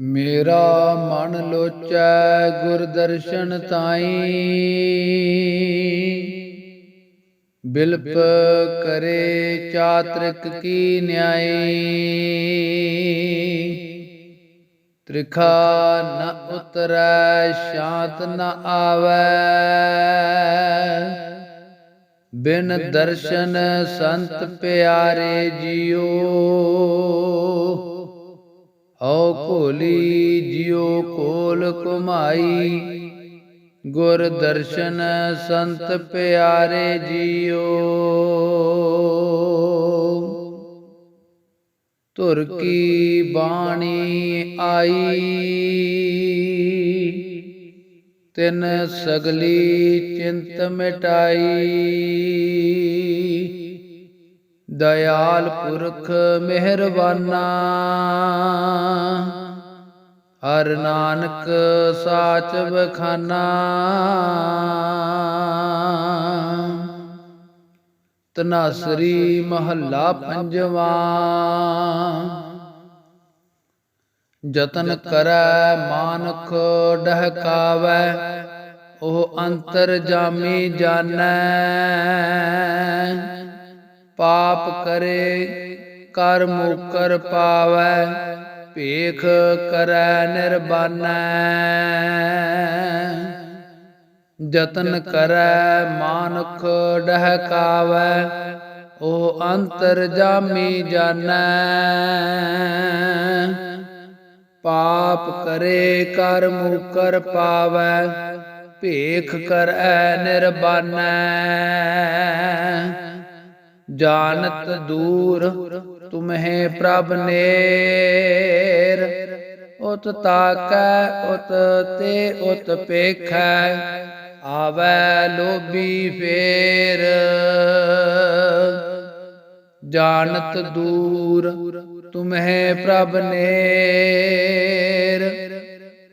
ਮੇਰਾ ਮਨ ਲੋਚੈ ਗੁਰ ਦਰਸ਼ਨ ਤਾਈ। ਬਿਲਪ ਕਰੇ ਚਾਤ੍ਰਿਕ ਕੀ ਨਿਆਈ। ਤ੍ਰਿਖਾ ਨ ਉਤਰੈ, ਸ਼ਾਂਤ ਨ ਆਵੈ। ਬਿਨ ਦਰਸ਼ਨ ਸੰਤ ਪਿਆਰੇ ਜੀਓ। ਹਉ ਭੋਲੀ ਜਿਉ ਕੋਲ ਕੁਮਾਈ ਗੁਰ ਦਰਸ਼ਨ ਸੰਤ ਪਿਆਰੇ ਜੀਓ। ਧੁਰ ਕੀ ਬਾਣੀ ਆਈ। ਤਿਨ ਸਗਲੀ ਚਿੰਤ ਮਿਟਾਈ। ਦਇਆਲ ਪੁਰਖ ਮਿਹਰਬਾਨਾ। ਹਰ ਨਾਨਕ ਸਾਚ ਬਖਾਨਾ ਤਨਾਸਰੀ ਮਹੱਲਾ ਪੰਜਵਾ। ਜਤਨ ਕਰੈ ਮਾਨਖ ਡਹਕਾਵੈ, ਉਹ ਅੰਤਰ ਜਾਮੀ ਜਾਣੈ ਪਾਪ ਕਰੇ ਕਰ ਮੁਕਰ ਪਾਵੈ ਭੇਖ ਕਰੈ ਨਿਰਬਾਨੈ। ਜਤਨ ਕਰੈ ਮਾਨੁਖ ਡਹਕਾਵੈ, ਉਹ ਅੰਤਰ ਜਾਮੀ ਜਾਣੈ ਪਾਪ ਕਰੇ ਕਰ ਮੁਕਰ ਪਾਵੈ, ਭੇਖ ਕਰੈ ਨਿਰਬਾਨੈ। ਜਾਣਤ ਦੂਰ ਤੁਮਹਿ ਪ੍ਰਭ ਨੇਰ। ਉਤ ਤਾਕੈ, ਉਤ ਤੇ ਉਤ ਪੇਖੈ, ਆਵੈ ਲੋਭੀ ਫੇਰ। ਜਾਣਤ ਦੂਰ ਤੁਮਹਿ ਪ੍ਰਭ ਨੇਰ।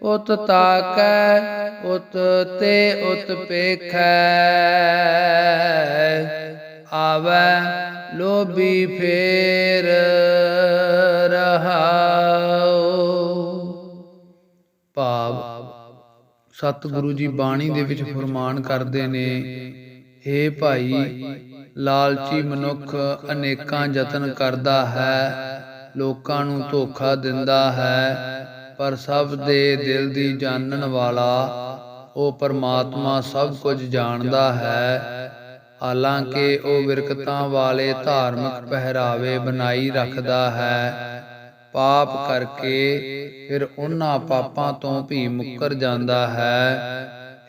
ਉਤ ਤਾਕੈ, ਉਤ ਤੇ ਉਤ ਪੇਖੈ, ਆਵੈ ਲੋਭੀ ਫੇਰ ਰਹਾਉ ਭਾਵ ਸਤਿਗੁਰੂ ਜੀ ਬਾਣੀ ਦੇ ਵਿੱਚ ਫਰਮਾਨ ਕਰਦੇ ਨੇ हे ਭਾਈ ਲਾਲਚੀ ਮਨੁੱਖ ਅਨੇਕਾਂ ਯਤਨ ਕਰਦਾ ਹੈ ਲੋਕਾਂ ਨੂੰ ਧੋਖਾ ਦਿੰਦਾ ਹੈ ਪਰ ਸਭ ਦੇ ਦਿਲ ਦੀ ਜਾਣਨ ਵਾਲਾ ਉਹ ਪਰਮਾਤਮਾ ਸਭ ਕੁਝ ਜਾਣਦਾ ਹੈ ਹਾਲਾਂਕਿ ਉਹ ਵਿਰਕਤਾਂ ਵਾਲੇ ਧਾਰਮਿਕ ਪਹਿਰਾਵੇ ਬਣਾਈ ਰੱਖਦਾ ਹੈ। ਪਾਪ ਕਰਕੇ ਫਿਰ ਉਹਨਾਂ ਪਾਪਾਂ ਤੋਂ ਵੀ ਮੁੱਕਰ ਜਾਂਦਾ ਹੈ।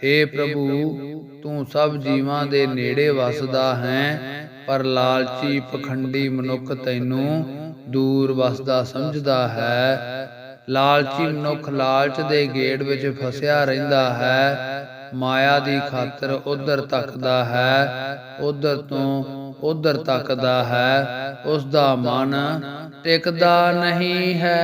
ਏ ਪ੍ਰਭੂ, ਤੂੰ ਸਭ ਜੀਵਾਂ ਦੇ ਨੇੜੇ ਵਸਦਾ ਹੈ, ਪਰ ਲਾਲਚੀ ਪਖੰਡੀ ਮਨੁੱਖ ਤੈਨੂੰ ਦੂਰ ਵਸਦਾ ਸਮਝਦਾ ਹੈ। ਲਾਲਚੀ ਮਨੁੱਖ ਲਾਲਚ ਦੇ ਗੇੜ ਵਿੱਚ ਫਸਿਆ ਰਹਿੰਦਾ ਹੈ। ਮਾਇਆ ਦੀ ਖਾਤਰ ਉਧਰ ਤੱਕਦਾ ਹੈ, ਉਧਰ ਤੋਂ ਉਧਰ ਤੱਕਦਾ ਹੈ ਉਸ ਦਾ ਮਨ ਟਿਕਦਾ ਨਹੀਂ ਹੈ।